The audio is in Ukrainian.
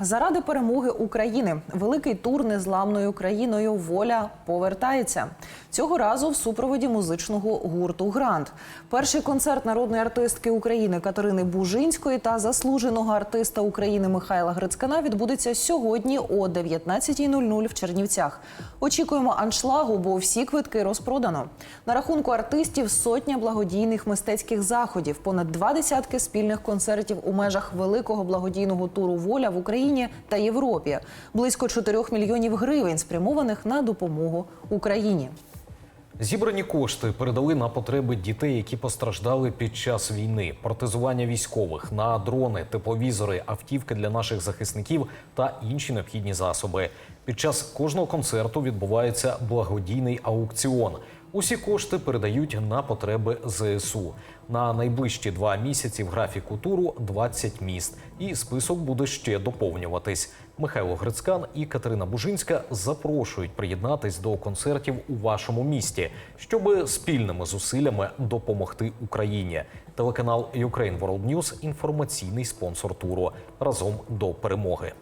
Заради перемоги України великий тур незламною країною Воля повертається цього разу в супроводі музичного гурту Грант. Перший концерт народної артистки України Катерини Бужинської та заслуженого артиста України Михайла Грицькана відбудеться сьогодні о 19.00 в Чернівцях. Очікуємо аншлагу, бо всі квитки розпродано. На рахунку артистів сотня благодійних мистецьких заходів, понад два десятки спільних концертів у межах великого благодійного туру Воля в Україні та Європі, близько 4 мільйонів гривень, спрямованих на допомогу Україні. Зібрані кошти передали на потреби дітей, які постраждали під час війни, протезування військових, на дрони, тепловізори, автівки для наших захисників та інші необхідні засоби. Під час кожного концерту відбувається благодійний аукціон. Усі кошти передають на потреби ЗСУ. На найближчі два місяці в графіку туру 20 міст, і список буде ще доповнюватись. Михайло Грицькан і Катерина Бужинська запрошують приєднатись до концертів у вашому місті, щоб спільними зусиллями допомогти Україні. Телеканал Ukraine World News – інформаційний спонсор туру разом до перемоги.